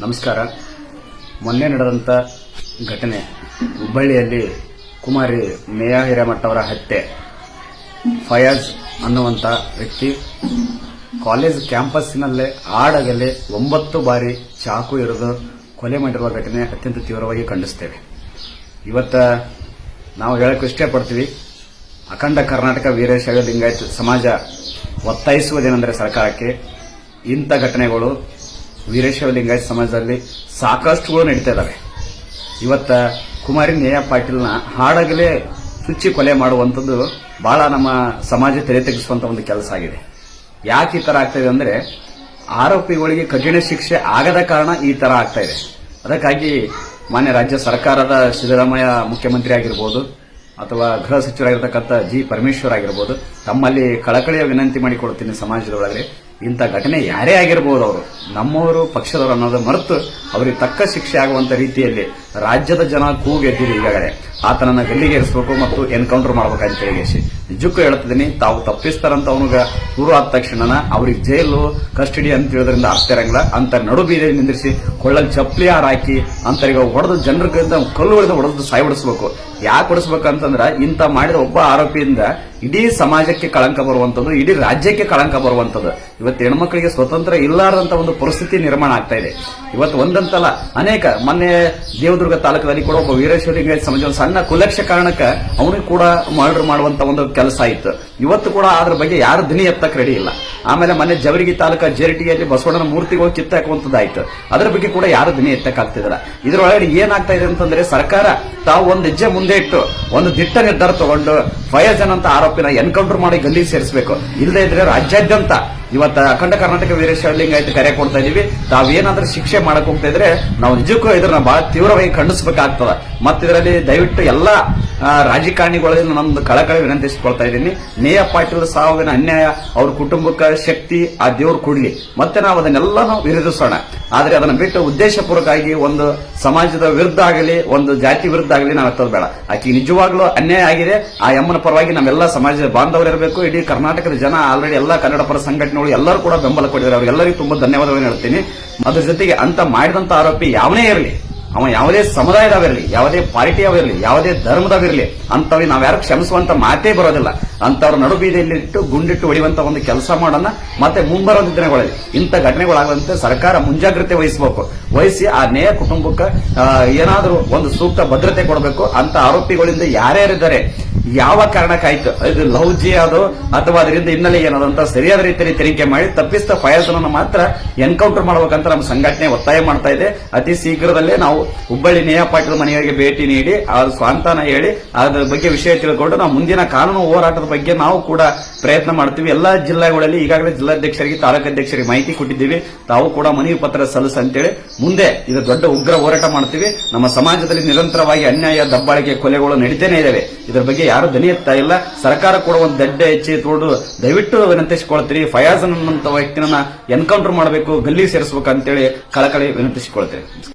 ನಮಸ್ಕಾರ. ಮೊನ್ನೆ ನಡೆದಂಥ ಘಟನೆ ಹುಬ್ಬಳ್ಳಿಯಲ್ಲಿ ಕುಮಾರಿ ಮೇಯಾ ಹಿರೇಮಠ ಅವರ ಹತ್ಯೆ. ಫಯಾಜ್ ಅನ್ನುವಂಥ ವ್ಯಕ್ತಿ ಕಾಲೇಜ್ ಕ್ಯಾಂಪಸ್ನಲ್ಲೇ ಆಡಗಲ್ಲಿ ಒಂಬತ್ತು ಬಾರಿ ಚಾಕು ಇರಿದು ಕೊಲೆ ಮಾಡಿರುವ ಘಟನೆ ಅತ್ಯಂತ ತೀವ್ರವಾಗಿ ಖಂಡಿಸ್ತೇವೆ. ಇವತ್ತ ನಾವು ಹೇಳಕ್ಕೆ ಇಷ್ಟಪಡ್ತೀವಿ, ಅಖಂಡ ಕರ್ನಾಟಕ ವೀರಶೈವ ಲಿಂಗಾಯತ ಸಮಾಜ ಒತ್ತಾಯಿಸುವುದೇನೆಂದರೆ ಸರ್ಕಾರಕ್ಕೆ ಇಂಥ ಘಟನೆಗಳು ವೀರಶೈವ ಲಿಂಗಾಯತ ಸಮಾಜದಲ್ಲಿ ಸಾಕಷ್ಟುಗಳು ನಡೀತಾ ಇದ್ದಾವೆ ಇವತ್ತ ಕುಮಾರಿ ನೇಯ ಪಾಟೀಲ್ನ ಹಾಡಾಗಲೇ ಚುಚ್ಚಿ ಕೊಲೆ ಮಾಡುವಂಥದ್ದು ಬಹಳ ನಮ್ಮ ಸಮಾಜ ತೆರೆ ತೆಗೆಸುವಂತ ಒಂದು ಕೆಲಸ ಆಗಿದೆ. ಯಾಕೆ ಈ ತರ ಆಗ್ತಾ ಇದೆ ಅಂದ್ರೆ ಆರೋಪಿಗಳಿಗೆ ಕಠಿಣ ಶಿಕ್ಷೆ ಆಗದ ಕಾರಣ ಈ ತರ ಆಗ್ತಾ ಇದೆ. ಅದಕ್ಕಾಗಿ ಮಾನ್ಯ ರಾಜ್ಯ ಸರ್ಕಾರದ ಸಿದ್ದರಾಮಯ್ಯ ಮುಖ್ಯಮಂತ್ರಿ ಆಗಿರ್ಬೋದು ಅಥವಾ ಗೃಹ ಸಚಿವರಾಗಿರ್ತಕ್ಕಂಥ ಜಿ ಪರಮೇಶ್ವರ್ ಆಗಿರ್ಬೋದು ತಮ್ಮಲ್ಲಿ ಕಳಕಳಿಯ ವಿನಂತಿ ಮಾಡಿಕೊಡ್ತೀನಿ ಸಮಾಜದೊಳಗೆ ಇಂಥ ಘಟನೆ ಯಾರೇ ಆಗಿರ್ಬೋದು ಅವರು ನಮ್ಮವರು ಪಕ್ಷದವರು ಅನ್ನೋದು ಮರೆತು ಅವರಿಗೆ ತಕ್ಕ ಶಿಕ್ಷೆ ಆಗುವಂಥ ರೀತಿಯಲ್ಲಿ ರಾಜ್ಯದ ಜನ ಕೂಗೆದ್ದಿರಿ ಈಗಾಗಲೇ. ಆತನನ್ನ ಗಲ್ಲಿಗೇರಿಸಬೇಕು ಮತ್ತು ಎನ್ಕೌಂಟರ್ ಮಾಡ್ಬೇಕಂತ ಹೇಳಿ ನಿಜಕ್ಕೂ ಹೇಳ್ತಿದ್ದೀನಿ ತಾವು ತಪ್ಪಿಸ್ತಾರಂತ ಅವನಿಗ ದೂರು ಆದ ತಕ್ಷಣ ಅವ್ರಿಗೆ ಜೈಲು ಕಸ್ಟಡಿ ಅಂತ ಹೇಳೋದ್ರಿಂದ ಆಗ್ತಾ ಇರಂಗಿಲ್ಲ. ಅಂತ ನಡು ಬೀದಿ ನಿಂದಿರಿಸಿ ಕೊಳ್ಳಲ್ಲಿ ಚಪ್ಪಲಿ ಹಾರ ಹಾಕಿ ಅಂತರಿಗೆ ಹೊಡೆದು ಜನರಿಗಿಂತ ಕಲ್ಲು ಹೊಡೆದು ಹೊಡೆದು ಸಾಯಿ ಹೊಡಿಸ್ಬೇಕು. ಯಾಕೆ ಹೊಡಿಸ್ಬೇಕಂತಂದ್ರ ಇಂಥ ಮಾಡಿದ ಒಬ್ಬ ಆರೋಪಿಯಿಂದ ಇಡೀ ಸಮಾಜಕ್ಕೆ ಕಳಂಕ ಬರುವಂತದ್ದು ಇಡೀ ರಾಜ್ಯಕ್ಕೆ ಕಳಂಕ ಬರುವಂತದ್ದು ಇವತ್ತು ಹೆಣ್ಮಕ್ಳಿಗೆ ಸ್ವತಂತ್ರ ಇಲ್ಲಾರದಂತ ಒಂದು ಪರಿಸ್ಥಿತಿ ನಿರ್ಮಾಣ ಆಗ್ತಾ ಇದೆ. ಇವತ್ತು ಒಂದಂತಲ್ಲ, ಅನೇಕ, ಮೊನ್ನೆ ದೇವದುರ್ಗ ತಾಲೂಕದಲ್ಲಿ ಕೂಡ ಒಬ್ಬ ವೀರೇಶ್ವರ ಸಮಾಜ ಒಂದು ಸಣ್ಣ ಕುಲಕ್ಷ ಕಾರಣಕ್ಕೆ ಅವನಿಗೆ ಕೂಡ ಮರ್ಡರ್ ಮಾಡುವಂತ ಒಂದು ಕೆಲಸ ಆಯಿತು ಇವತ್ತು ಕೂಡ ಅದ್ರ ಬಗ್ಗೆ ಯಾರು ದಿನ ಎತ್ತಕ್ಕೆ ರೆಡಿ ಇಲ್ಲ. ಆಮೇಲೆ ಮೊನ್ನೆ ಜವರಿಗಿ ತಾಲೂಕ ಜೇರಿಟಿಯಲ್ಲಿ ಬಸವಣ್ಣನ ಮೂರ್ತಿಗಳು ಕಿತ್ತಾಕುವಂತದ್ದಾಯ್ತು ಅದ್ರ ಬಗ್ಗೆ ಕೂಡ ಯಾರು ಧ್ವನಿ ಎತ್ತಕ್ಕಾಗ್ತಿದಿಲ್ಲ ಇದ್ರೊಳಗಡೆ ಏನಾಗ್ತಾ ಇದೆ ಅಂತಂದ್ರೆ ಸರ್ಕಾರ ತಾವು ಒಂದು ಹೆಜ್ಜೆ ಮುಂದೆ ಇಟ್ಟು ಒಂದು ದಿಟ್ಟ ನಿರ್ಧಾರ ತಗೊಂಡು ಫಯಜನ್ ಅಂತ ಆರೋಪಿನ ಎನ್ಕೌಂಟರ್ ಮಾಡಿ ಗಲ್ಲಿ ಸೇರಿಸಬೇಕು. ಇಲ್ಲದೆ ಇದ್ರೆ ರಾಜ್ಯಾದ್ಯಂತ ಇವತ್ತ ಅಖಂಡ ಕರ್ನಾಟಕ ವೀರಶೈವ ಆಯ್ತು ಕರೆ ಕೊಡ್ತಾ ಇದೀವಿ. ತಾವೇನಾದ್ರೂ ಶಿಕ್ಷೆ ಮಾಡಕ್ ಹೋಗ್ತಾ ಇದ್ರೆ ನಾವು ನಿಜಕ್ಕೂ ಇದನ್ನ ಬಹಳ ತೀವ್ರವಾಗಿ ಖಂಡಿಸಬೇಕಾಗ್ತದ. ಮತ್ತೆ ಇದರಲ್ಲಿ ದಯವಿಟ್ಟು ಎಲ್ಲಾ ರಾಜಕಾರಣಿಗಳಲ್ಲಿ ನಮ್ದು ಕಳಕಳಿ ವಿನಂತಿಸಿಕೊಳ್ತಾ ಇದ್ದೀನಿ. ನೇಯ ಪಾಟೀಲ್ ಸಾವಿನ ಅನ್ಯಾಯ, ಅವ್ರ ಕುಟುಂಬಕ್ಕೆ ಶಕ್ತಿ, ಆ ದೇವ್ರು ಕೊಡಲಿ ಮತ್ತೆ ನಾವು ಅದನ್ನೆಲ್ಲ ನಾವು ವಿರೋಧಿಸೋಣ. ಆದರೆ ಅದನ್ನು ಬಿಟ್ಟು ಉದ್ದೇಶಪೂರ್ವಕವಾಗಿ ಒಂದು ಸಮಾಜದ ವಿರುದ್ಧ ಆಗಲಿ, ಒಂದು ಜಾತಿ ವಿರುದ್ಧ ಆಗಲಿ ನಾವು ಎತ್ತೋದು ಬೇಡ ಆಕೆ ನಿಜವಾಗ್ಲೂ ಅನ್ಯಾಯ ಆಗಿದೆ. ಆ ಯಮ್ಮನ ಪರವಾಗಿ ನಮ್ಮೆಲ್ಲ ಸಮಾಜದ ಬಾಂಧವರು ಇರಬೇಕು. ಇಡೀ ಕರ್ನಾಟಕದ ಜನ ಆಲ್ರೆಡಿ ಎಲ್ಲ ಕನ್ನಡ ಪರ ಸಂಘಟನೆಗಳು ಎಲ್ಲರೂ ಕೂಡ ಬೆಂಬಲ ಕೊಟ್ಟಿದ್ದಾರೆ. ಅವರಿಗೆಲ್ಲರಿಗೂ ತುಂಬಾ ಧನ್ಯವಾದಗಳನ್ನು ಹೇಳ್ತೀನಿ. ಅದ್ರ ಜೊತೆಗೆ ಅಂತ ಮಾಡಿದಂತ ಆರೋಪಿ ಯಾವನೇ ಇರಲಿ ಅವ ಯಾವುದೇ ಸಮುದಾಯದವಿರಲಿ ಯಾವುದೇ ಪಾರ್ಟಿಯವಿರಲಿ ಯಾವುದೇ ಧರ್ಮದವಿರಲಿ ನಾವು ನಾವ್ಯಾರು ಕ್ಷಮಿಸುವಂತ ಮಾತೇ ಬರೋದಿಲ್ಲ. ಅಂತವ್ರ ನಡು ಬೀದಿಯಲ್ಲಿ ಇಟ್ಟು ಗುಂಡಿಟ್ಟು ಹೊಡಿಯುವಂತ ಒಂದು ಕೆಲಸ ಮಾಡೋಣ, ಮತ್ತೆ ಮುಂಬರೋದ ದಿನಗಳಲ್ಲಿ. ಇಂಥ ಘಟನೆಗಳಾಗದಂತೆ ಸರ್ಕಾರ ಮುಂಜಾಗ್ರತೆ ವಹಿಸಬೇಕು. ವಹಿಸಿ ಆ ನೇಯ ಕುಟುಂಬಕ್ಕೆ ಏನಾದರೂ ಒಂದು ಸೂಕ್ತ ಭದ್ರತೆ ಕೊಡಬೇಕು ಅಂತ ಆರೋಪಿಗಳಿಂದ ಯಾರ್ಯಾರಿದ್ದಾರೆ ಯಾವ ಕಾರಣಕ್ಕಾಯ್ತು? ಇದು ಲವ್ ಜಿ ಅದು? ಅಥವಾ ಅದರಿಂದ ಹಿನ್ನೆಲೆ ಏನದು ಅಂತ ಸರಿಯಾದ ರೀತಿಯಲ್ಲಿ ತನಿಖೆ ಮಾಡಿ ತಪ್ಪಿಸಿದ ಫಯಾಜನನ್ನು ಮಾತ್ರ ಎನ್ಕೌಂಟರ್ ಮಾಡಬೇಕಂತ ನಮ್ಮ ಸಂಘಟನೆ ಒತ್ತಾಯ ಮಾಡ್ತಾ ಇದೆ. ಅತಿ ಶೀಘ್ರದಲ್ಲೇ ನಾವು ಹುಬ್ಬಳ್ಳಿ ನೇಹ ಮನೆಯವರಿಗೆ ಭೇಟಿ ನೀಡಿ ಅದು ಸ್ವಾಂತನ ಹೇಳಿ, ಅದ್ರ ಬಗ್ಗೆ ವಿಷಯ ತಿಳ್ಕೊಂಡು ನಾವು ಮುಂದಿನ ಕಾನೂನು ಹೋರಾಟದ ಬಗ್ಗೆ ನಾವು ಕೂಡ ಪ್ರಯತ್ನ ಮಾಡ್ತೀವಿ. ಎಲ್ಲಾ ಜಿಲ್ಲೆಗಳಲ್ಲಿ ಈಗಾಗಲೇ ಜಿಲ್ಲಾಧ್ಯಕ್ಷರಿಗೆ, ತಾಲೂಕಾಧ್ಯಕ್ಷರಿಗೆ ಮಾಹಿತಿ ಕೊಟ್ಟಿದ್ದೀವಿ. ತಾವು ಕೂಡ ಮನವಿ ಪತ್ರ ಸಲ್ಲಿಸ ಅಂತೇಳಿ ಮುಂದೆ ಇದು ದೊಡ್ಡ ಉಗ್ರ ಹೋರಾಟ ಮಾಡ್ತೀವಿ. ನಮ್ಮ ಸಮಾಜದಲ್ಲಿ ನಿರಂತರವಾಗಿ ಅನ್ಯಾಯ, ದಬ್ಬಾಳಿಕೆ, ಕೊಲೆಗಳು ನಡೀತೇನೆ ಇದಾವೆ ಇದರ ಬಗ್ಗೆ ಯಾರು ದನಿ ಎತ್ತಾ ಇಲ್ಲ, ಸರ್ಕಾರ ಕೂಡ ಒಂದು ದಡ್ಡ ಹೆಚ್ಚಿ ತೋಡು ದಯವಿಟ್ಟು ವಿನಂತಿಸಿಕೊಳ್ತೀರಿ ಫಯಾಜ್ ಅನ್ನುವಂಥ ವ್ಯಕ್ತಿನ ಎನ್ಕೌಂಟರ್ ಮಾಡಬೇಕು, ಗಲ್ಲಿ ಸೇರಿಸಬೇಕು ಅಂತೇಳಿ ಕಳಕಳಿ ವಿನಂತಿಸಿಕೊಳ್ತೀರಿ